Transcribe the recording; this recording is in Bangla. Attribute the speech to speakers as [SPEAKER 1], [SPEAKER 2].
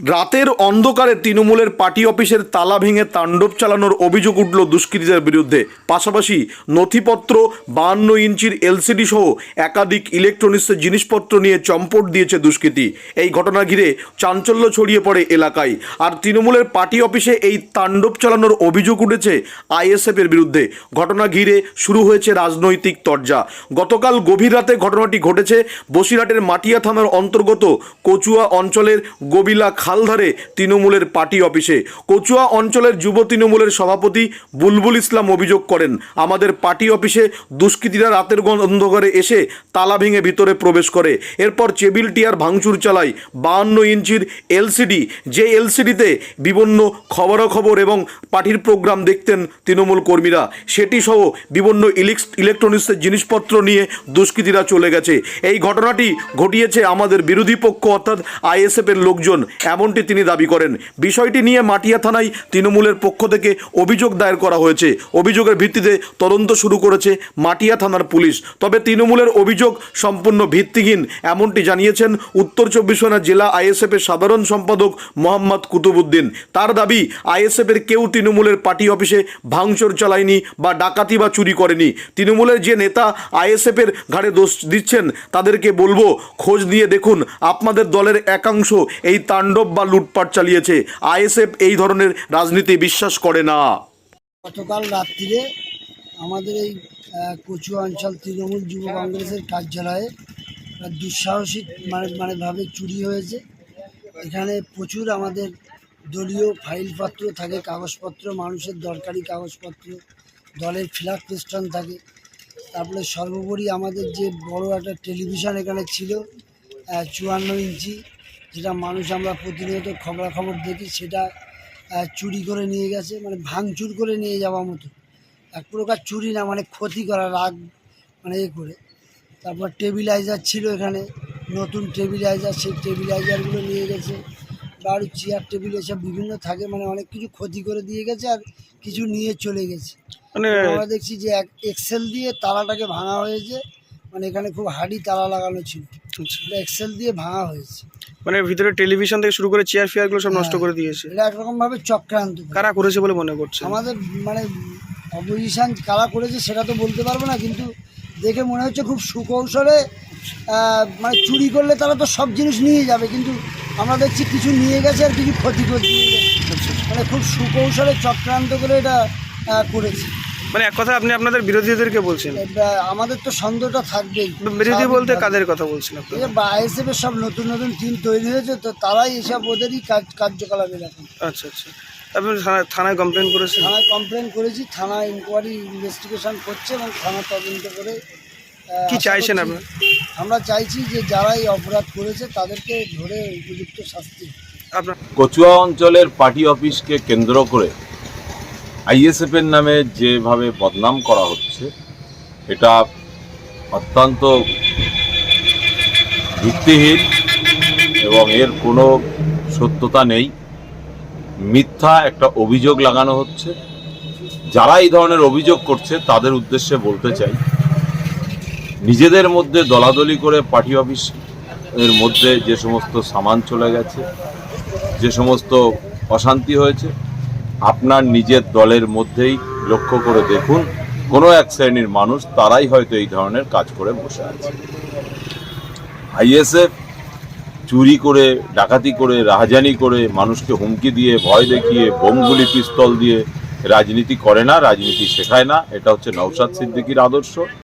[SPEAKER 1] রাতের অন্ধকারে তৃণমূলের পার্টি অফিসের তালা ভেঙে তাণ্ডব চালানোর অভিযোগ উঠল দুষ্কৃতীদের বিরুদ্ধে। পাশাপাশি নথিপত্র, বাহান্ন ইঞ্চির এলসিডি সহ একাধিক ইলেকট্রনিক্সের জিনিসপত্র নিয়ে চম্পট দিয়েছে দুষ্কৃতী। এই ঘটনা ঘিরে চাঞ্চল্য ছড়িয়ে পড়ে এলাকায়। আর তৃণমূলের পার্টি অফিসে এই তাণ্ডব চালানোর অভিযোগ উঠেছে আইএসএফ এর বিরুদ্ধে। ঘটনা ঘিরে শুরু হয়েছে রাজনৈতিক তরজা। গতকাল গভীর রাতে ঘটনাটি ঘটেছে বসিরহাটের মাটিয়া থানার অন্তর্গত কচুয়া অঞ্চলের গবিলা খালধারে তৃণমূলের পার্টি অফিসে। কচুয়া অঞ্চলের যুব তৃণমূলের সভাপতি বুলবুল ইসলাম অভিযোগ করেন, আমাদের পার্টি অফিসে দুষ্কৃতীরা রাতের অন্ধকারে এসে তালা ভেঙে ভিতরে প্রবেশ করে। এরপর চেবিল টিয়ার ভাঙচুর চালায় বাহান্ন ইঞ্চির এলসিডি। যে এলসিডিতে বিভিন্ন খবরাখবর এবং পার্টির প্রোগ্রাম দেখতেন তৃণমূল কর্মীরা সেটি সহ বিভিন্ন ইলেকট্রনিক্সের জিনিসপত্র নিয়ে দুষ্কৃতীরা চলে গেছে। এই ঘটনাটি ঘটিয়েছে আমাদের বিরোধী পক্ষ অর্থাৎ আইএসএফের লোকজন। এমনটি তিনি দাবি করেন। বিষয়টি নিয়ে মাটিয়া থানায় তৃণমূলের পক্ষ থেকে অভিযোগ দায়ের করা হয়েছে। অভিযোগের ভিত্তিতে তদন্ত শুরু করেছে মাটিয়া থানার পুলিশ। তবে তৃণমূলের অভিযোগ সম্পূর্ণ ভিত্তিহীন, এমনটি জানিয়েছেন উত্তর চব্বিশ পরগনা জেলা আইএসএফের সাধারণ সম্পাদক মোহাম্মদ কুতুবুদ্দিন তার দাবি, আইএসএফের কেউ তৃণমূলের পার্টি অফিসে ভাঙচুর চালায়নি বা ডাকাতি বা চুরি করেনি। তৃণমূলের যে নেতা আইএসএফের ঘাড়ে দোষ দিচ্ছেন, তাদেরকে বলব, খোঁজ নিয়ে দেখুন। আপনাদের দলের একাংশ এই তাণ্ডব বা লুটপাট চালিয়েছে। আইএসএফ এই ধরনের রাজনীতি বিশ্বাস করে না।
[SPEAKER 2] গতকাল রাত্রিরে আমাদের এই কচুয়া অঞ্চল তৃণমূল যুব কংগ্রেসের কার্যালয়ে দুঃসাহসিক মানে মানে ভাবে চুরি হয়েছে। এখানে প্রচুর আমাদের দলীয় ফাইলপত্র থাকে, কাগজপত্র, মানুষের দরকারি কাগজপত্র, দলের ফ্ল্যাগ পেস্টন থাকে। তারপরে সর্বোপরি আমাদের যে বড় একটা টেলিভিশন এখানে ছিল চুয়ান্ন ইঞ্চি যেটা মানুষ আমরা প্রতিনিয়ত খবরাখবর দেখি সেটা চুরি করে নিয়ে গেছে মানে ভাঙচুর করে নিয়ে যাওয়া মতো। এক প্রকার চুরি না মানে ক্ষতি করা রাগ মানে এ করে। তারপর টেবিলাইজার ছিল এখানে নতুন টেবিলাইজার সেই টেবিলাইজারগুলো নিয়ে গেছে। বা আরও চেয়ার টেবিল এসব বিভিন্ন থাকে মানে অনেক কিছু ক্ষতি করে দিয়ে গেছে আর কিছু নিয়ে চলে গেছে।
[SPEAKER 3] মানে
[SPEAKER 2] আমরা দেখছি যে এক এক্সেল দিয়ে তালাটাকে ভাঙা হয়েছে মানে এখানে খুব হাডি তালা লাগানো ছিল। এক্সেল দিয়ে ভাঙা হয়েছে।
[SPEAKER 3] মানে ভিতরে টেলিভিশন থেকে শুরু করে চেয়ার ফেয়ারগুলো সব নষ্ট
[SPEAKER 2] হ্যাঁ।
[SPEAKER 3] করে দিয়েছে।
[SPEAKER 2] এটা একরকম ভাবে চক্রান্ত কারা।
[SPEAKER 3] করেছে বলে মনে করছে
[SPEAKER 2] আমাদের মানে অপোজিশন কারা করেছে সেটা তো বলতে পারব না কিন্তু দেখে মনে হচ্ছে খুব সুকৌশলে মানে চুরি করলে তারা তো সব জিনিস নিয়ে যাবে কিন্তু আমরা দেখছি কিছু নিয়ে গেছে আর কিছু ক্ষতি করে দিয়ে গেছে মানে খুব সুকৌশলে চক্রান্ত করে এটা করেছে।
[SPEAKER 3] মানে এক কথা আপনি আপনাদের বিরোধীদেরকে বলছেন?
[SPEAKER 2] আমাদের তো সন্দেহটা থাকবেই।
[SPEAKER 3] বিরোধী বলতে কাদের কথা বলছেন আপনি
[SPEAKER 2] আইএসএফ এর সব নতুন নতুন টিম তৈরি হয়েছে তো তারাই এসব ওদেরই কাজ কার্যকলাপ এরকম
[SPEAKER 3] আচ্ছা আচ্ছা। আপনি থানায়- থানায় কমপ্লেন করেছেন?
[SPEAKER 2] থানায় কমপ্লেন করেছি থানা ইনকোয়ারি ইনভেস্টিগেশন করছে এবং থানা তদন্ত করে
[SPEAKER 3] কি চাইছেন আপনারা?
[SPEAKER 2] আমরা চাইছি যে যারা এই অপরাধ করেছে তাদেরকে ধরে উপযুক্ত শাস্তি।
[SPEAKER 3] আপনার
[SPEAKER 4] কচুয়া অঞ্চলের পার্টি অফিসকে কেন্দ্র করে আইএসএফের নামে যেভাবে বদনাম করা হচ্ছে, এটা অত্যন্ত ভিত্তিহীন এবং এর কোনো সত্যতা নেই। মিথ্যা একটা অভিযোগ লাগানো হচ্ছে। যারা এই ধরনের অভিযোগ করছে, তাদের উদ্দেশ্যে বলতে চাই, নিজেদের মধ্যে দলাদলি করে পার্টি অফিস এর মধ্যে যে সমস্ত সামান চলে গেছে, যে সমস্ত অশান্তি হয়েছে আপনার নিজের দলের মধ্যেই লক্ষ্য করে দেখুন, কোনো এক শ্রেণির মানুষ তারাই হয়তো এই ধরনের কাজ করে বসে আছে। আইএসএফ চুরি করে, ডাকাতি করে, রাহাজানি করে, মানুষকে হুমকি দিয়ে, ভয় দেখিয়ে, বোমগুলি, পিস্তল দিয়ে রাজনীতি করে না, রাজনীতি শেখায় না, এটা হচ্ছে নৌসাদ সিদ্দিকির আদর্শ।